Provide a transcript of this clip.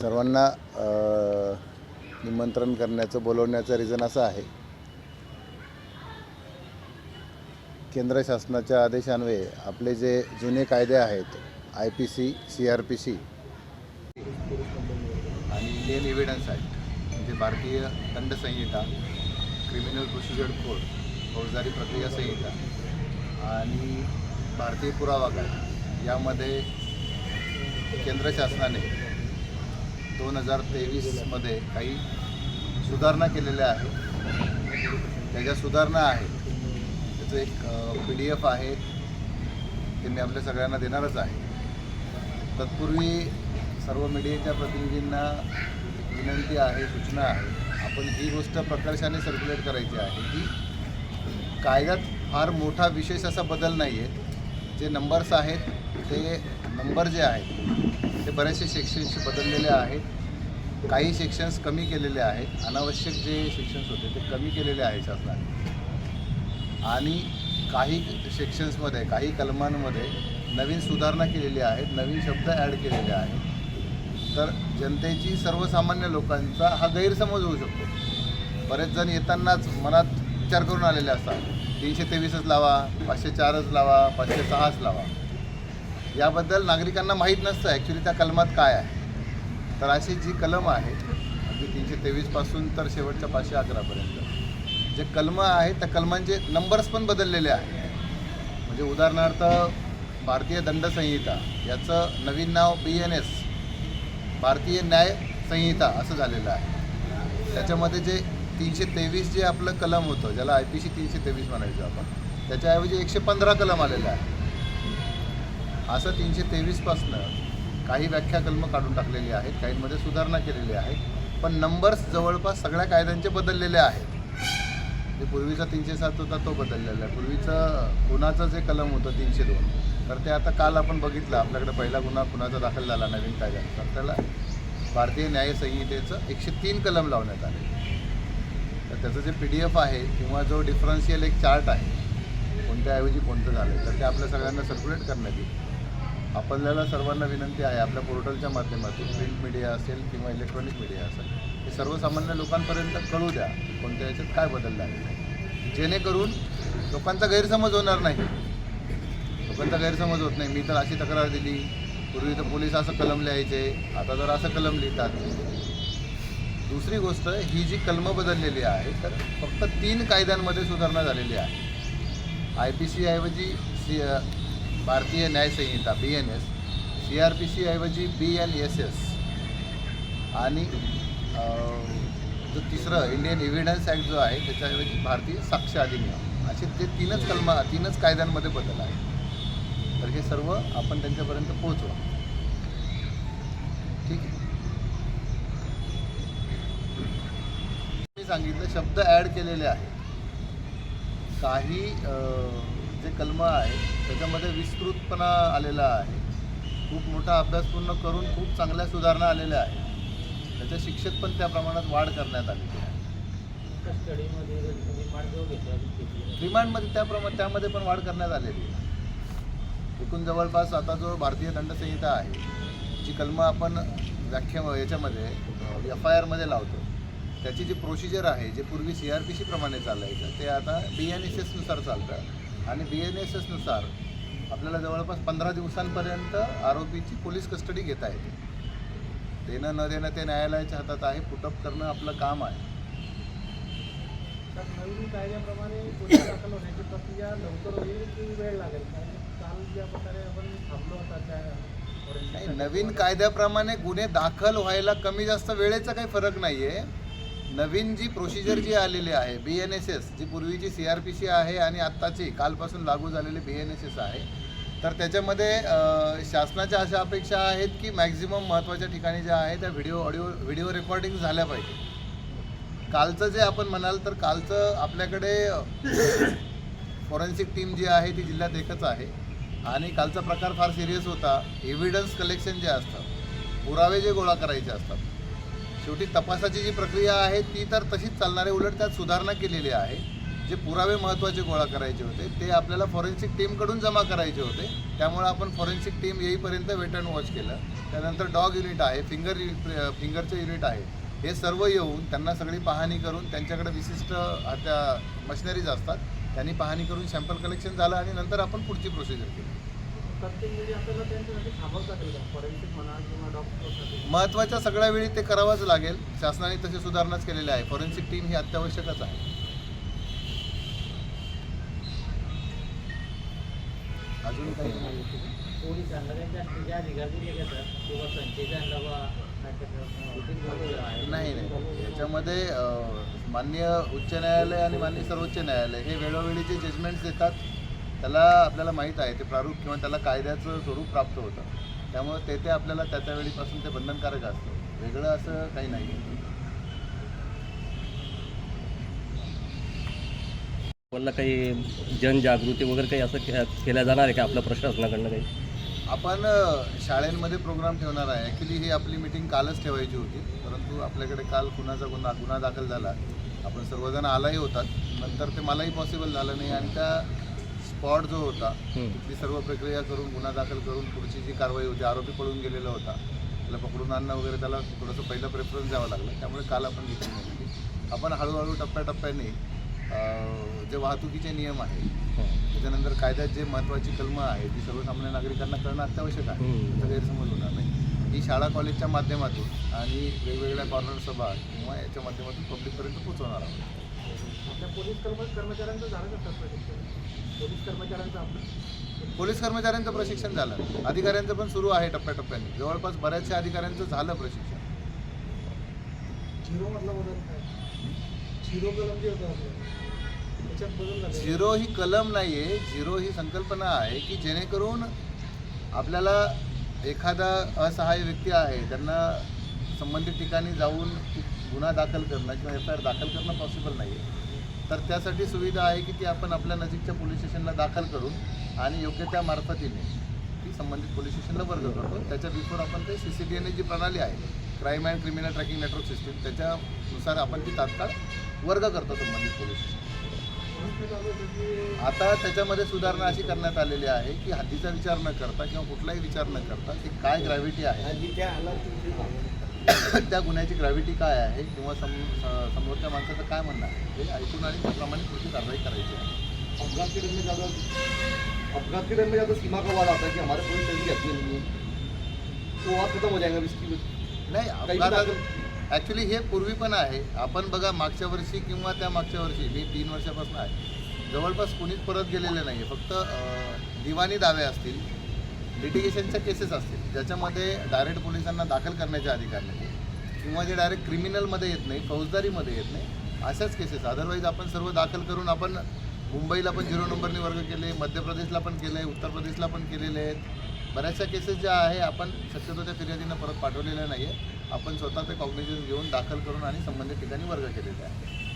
सर्वांना निमंत्रण करण्याचं बोलवण्याचं रिझन असं आहे. केंद्र शासनाच्या आदेशान्वये आपले जे जुने कायदे आहेत I P C C R P C आणि इंडियन एव्हिडन्स ॲक्ट म्हणजे भारतीय दंडसंहिता क्रिमिनल प्रोसिजर कोड फौजदारी प्रक्रिया संहिता आणि भारतीय पुरावा कायदा. यामध्ये केंद्र शासनाने दोन हजार तेवीसमध्ये काही सुधारणा केलेल्या आहेत. त्या ज्या सुधारणा आहेत त्याचं एक पी डी एफ आहे ते मी आपल्या सगळ्यांना देणारच आहे. तत्पूर्वी सर्व मीडियाच्या प्रतिनिधींना विनंती आहे सूचना आहे आपण ही गोष्ट प्रकर्षाने सर्क्युलेट करायची आहे की कायद्यात फार मोठा विशेष असा बदल नाही आहे जे नंबर्स आहेत ते नंबर जे आहेत ते बरेचसे सेक्शन्स बदललेले आहेत. काही सेक्शन्स कमी केलेले आहेत. अनावश्यक जे सेक्शन्स होते ते कमी केलेले आहेत शासनाने. आणि काही सेक्शन्समध्ये काही कलमांमध्ये नवीन सुधारणा केलेली आहेत नवीन शब्द ॲड केलेले आहेत. तर जनतेची सर्वसामान्य लोकांचा हा गैरसमज होऊ शकतो. बरेच जण येतानाच मनात विचार करून आलेले असतात. तीनशे तेवीसच लावा पाचशे चारच लावा पाचशे सहाच लावा. याबद्दल नागरिकांना माहीत नसतं ॲक्च्युली त्या कलमात काय आहे. तर अशी जी कलम आहे अगदी तीनशे तेवीसपासून तर शेवटच्या पाचशे अकरापर्यंत जे कलमं आहेत त्या कलमांचे नंबर्स पण बदललेले आहेत. म्हणजे उदाहरणार्थ भारतीय दंड संहिता याचं नवीन नाव बी एन एस भारतीय न्याय संहिता असं झालेलं आहे. त्याच्यामध्ये जे तीनशे तेवीस जे आपलं कलम होतं ज्याला आय पी सी तीनशे तेवीस म्हणायचं आपण त्याच्याऐवजी एकशे पंधरा कलम आलेलं आहे. असं तीनशे तेवीसपासनं काही व्याख्याकल्म काढून टाकलेली आहेत काहींमध्ये सुधारणा केलेली आहे पण नंबर्स जवळपास सगळ्या कायद्यांचे बदललेले आहेत. जे पूर्वीचा तीनशे सात होता तो बदललेला आहे. पूर्वीचं गुन्हाचं जे कलम होतं तीनशे दोन तर ते आता काल आपण बघितलं. आपल्याकडे पहिला गुन्हा कुणाचा दाखल झाला नवीन कायद्यानुसार त्याला भारतीय न्यायसंहितेचं एकशे तीन कलम लावण्यात आले. तर त्याचं जे पी डी एफ आहे किंवा जो डिफरन्शियल एक चार्ट आहे कोणत्याऐवजी कोणतं झालं तर ते आपल्या सगळ्यांना सर्क्युलेट करण्यात येईल. आपल्याला सर्वांना विनंती आहे आपल्या पोर्टलच्या माध्यमातून प्रिंट मीडिया असेल किंवा इलेक्ट्रॉनिक मीडिया असेल हे सर्वसामान्य लोकांपर्यंत कळू द्या कोणत्या याच्यात काय बदललं आहे. जेणेकरून लोकांचा गैरसमज होणार नाही. लोकांचा गैरसमज होत नाही. मी तर अशी तक्रार दिली. पूर्वी तर पोलीस असं कलम लिहायचे आता जर असं कलम लिहितात. दुसरी गोष्ट ही जी कलमं बदललेली आहे तर फक्त तीन कायद्यांमध्ये सुधारणा झालेली आहे. आय पी सी ऐवजी सी भारतीय न्यायसंहिता B N S C R P C ऐवजी बी एन एस एस आणि जो तिसरं इंडियन एव्हिडन्स ॲक्ट जो आहे त्याच्याऐवजी भारतीय साक्ष अधिनियम असे ते तीनच कलमा तीनच कायद्यांमध्ये बदल आहे तर हे सर्व आपण त्यांच्यापर्यंत पोहोचवा. ठीक आहे. मी सांगितलं शब्द ॲड केलेले आहेत. काही जे कलमं आहेत त्याच्यामध्ये विस्तृतपणा आलेला आहे. खूप मोठा अभ्यास पूर्ण करून खूप चांगल्या सुधारणा आलेल्या आहेत. त्याच्या शिक्षेत पण त्या प्रमाणात वाढ करण्यात आलेली आहे. रिमांडमध्ये त्याप्रमाणे त्यामध्ये पण वाढ करण्यात आलेली आहे. एकूण जवळपास आता जो भारतीय दंडसंहिता आहे जी कलमं आपण व्याख्या याच्यामध्ये एफ आय आरमध्ये लावतो त्याची जी प्रोसिजर आहे जे पूर्वी सी आर पी सीप्रमाणे चालायचं ते आता बी एन एस एसनुसार चालतं. आणि बी एन एस एसनुसार आपल्याला जवळपास पंधरा दिवसांपर्यंत आरोपीची पोलीस कस्टडी घेता येते. देणं न देणं ते न्यायालयाच्या हातात आहे पुटअप करणं आपलं काम आहे. नवीन कायद्याप्रमाणे गुन्हा दाखल होण्याची प्रक्रिया लवकर होईल की वेळ लागेल? कारण काल ज्या प्रकारे आपण थांबलो होता त्या नाही forensic नवीन कायद्याप्रमाणे गुन्हे दाखल व्हायला कमी जास्त वेळेचा काही फरक नाही आहे नवीन जी प्रोसिजर जी आलेली आहे बी एन एस एस जी पूर्वीची सी आर पी सी आहे आणि आत्ताची कालपासून लागू झालेली बी एन एस एस आहे तर त्याच्यामध्ये शासनाच्या अशा अपेक्षा आहेत की मॅक्झिमम महत्त्वाच्या ठिकाणी ज्या आहे त्या व्हिडिओ ऑडिओ व्हिडिओ रेकॉर्डिंग झाल्या पाहिजे. कालचं जे आपण म्हणाल तर कालचं आपल्याकडे फॉरेन्सिक टीम जी आहे ती जिल्ह्यात एकच आहे. आणि कालचा प्रकार फार सिरियस होता. एव्हिडन्स कलेक्शन जे असतं पुरावे जे गोळा करायचे असतात शेवटी तपासाची जी प्रक्रिया आहे ती तर तशीच चालणार आहे उलट त्यात सुधारणा केलेली आहे. जे पुरावे महत्त्वाचे गोळा करायचे होते ते आपल्याला फॉरेन्सिक टीमकडून जमा करायचे होते. त्यामुळे आपण फॉरेन्सिक टीम येईपर्यंत वेट अँड वॉच केलं. त्यानंतर डॉग युनिट आहे फिंगर फिंगरचं युनिट आहे. हे सर्व येऊन त्यांना सगळी पाहणी करून त्यांच्याकडे विशिष्ट त्या मशिनरीज असतात त्यांनी पाहणी करून सॅम्पल कलेक्शन झालं आणि नंतर आपण पुढची प्रोसिजर केली. महत्त्वाच्या सगळ्या वेळी ते करावंच लागेल. शासनाने तशी सुधारणाच केलेली आहे. फॉरेन्सिक टीम ही अत्यावश्यकच आहे. अजून काही नाही नाही. याच्यामध्ये अ, माननीय उच्च न्यायालय आणि माननीय सर्वोच्च न्यायालय हे वेळोवेळी जे जजमेंट्स देतात त्याला आपल्याला माहीत आहे ते प्रारूप किंवा त्याला कायद्याचं स्वरूप प्राप्त होतं. त्यामुळे ते ते आपल्याला त्या त्या वेळीपासून ते बंधनकारक असतं. वेगळं असं काही नाही. वरला काही जनजागृती वगैरे काही असं केल्या जाणार आहे का आपल्या प्रशासनाकडनं काही? आपण शाळेंमध्ये प्रोग्राम ठेवणार आहे. ॲक्च्युली ही आपली मीटिंग कालच ठेवायची होती. परंतु आपल्याकडे काल कुणाचा गुन्हा गुन्हा दाखल झाला. आपण सर्वजण आलाही होतात. नंतर ते मलाही पॉसिबल झालं नाही आणि त्या स्पॉट जो होता. तिथली सर्व प्रक्रिया करून गुन्हा दाखल करून पुढची जी कारवाई होती आरोपी पळून गेलेला होता त्याला पकडून आणणं वगैरे त्याला थोडंसं पहिलं प्रेफरन्स द्यावं लागलं त्यामुळे काल आपण घेतली आपण हळूहळू टप्प्याटप्प्याने जे वाहतुकीचे नियम आहेत हं. त्याच्यानंतर कायद्यात जे महत्त्वाची कलमं आहेत ती सर्वसामान्य नागरिकांना कळणं अत्यावश्यक आहे. त्याचा गैरसमज होणार नाही ही शाळा कॉलेजच्या माध्यमातून आणि वेगवेगळ्या कॉर्नर सभा किंवा याच्या माध्यमातून पब्लिकपर्यंत पोहोचवणार आहोत आपल्या पोलीस कर्म कर्मचाऱ्यांचं झालं का प्रशिक्षण? पोलीस कर्मचाऱ्यांचं आपलं? पोलीस कर्मचाऱ्यांचं प्रशिक्षण झालं. अधिकाऱ्यांचं पण सुरू आहे टप्प्याटप्प्याने. जवळपास बऱ्याचशा अधिकाऱ्यांचं झालं प्रशिक्षण. झिरो मधला बदल काय? झिरो कलम जे होतं आपलं त्याच्यात बदल झाले. झिरो ही कलम नाही आहे झिरो ही संकल्पना आहे की जेणेकरून आपल्याला एखादा असहाय्य व्यक्ती आहे त्यांना संबंधित ठिकाणी जाऊन गुन्हा दाखल करणं किंवा एफ आय आर दाखल करणं पॉसिबल नाही आहे तर त्यासाठी सुविधा आहे की ती आपण आपल्या नजीकच्या पोलीस स्टेशनला दाखल करून आणि योग्य त्या मार्फतीने ती संबंधित पोलीस स्टेशनला वर्ग करतो. त्याच्या बिफोर आपण ते C C D N G प्रणाली आहे crime and criminal tracking network system त्याच्यानुसार आपण ती तात्काळ वर्ग करतो संबंधित पोलीस स्टेशन. आता त्याच्यामध्ये सुधारणा अशी करण्यात आलेली आहे की हद्दीचा विचार न करता किंवा कुठलाही विचार न करता की काय ग्रॅव्हिटी आहे? त्या गुन्ह्याची ग्रॅव्हिटी काय आहे किंवा सम समोरच्या माणसाचं काय म्हणणं आहे हे ऐकून आणि त्याप्रमाणे पुढची कारवाई करायची आहे. अपघात के डर में ज़्यादा अपघात के डर में ज़्यादा सीमा का वाद आता है कि हमारे पुलिस तरीके अपनी नहीं? है तो वाद खत्म हो जाएगा इसकी? नाही ॲक्च्युली हे पूर्वी पण आहे. आपण बघा मागच्या वर्षी किंवा त्या मागच्या वर्षी मी तीन वर्षापासून आहे. जवळपास कोणीच परत गेलेलं नाही आहे फक्त दिवाणी दावे असतील. लिटिगेशनच्या केसेस असतील ज्याच्यामध्ये डायरेक्ट पोलिसांना दाखल करण्याचे अधिकार नाही किंवा जे डायरेक्ट क्रिमिनलमध्ये येत नाही फौजदारीमध्ये येत नाही अशाच केसेस अदरवाईज आपण सर्व दाखल करून आपण मुंबईला पण झिरो नंबरने वर्ग केले मध्य प्रदेशला पण केले उत्तर प्रदेशला पण केलेले आहेत. बऱ्याचशा केसेस ज्या आहे आपण शक्यतो त्या फिर्यादीनं परत पाठवलेल्या नाही आहे आपण स्वतः ते कॉग्निजन घेऊन दाखल करून आणि संबंधित ठिकाणी वर्ग केलेले आहे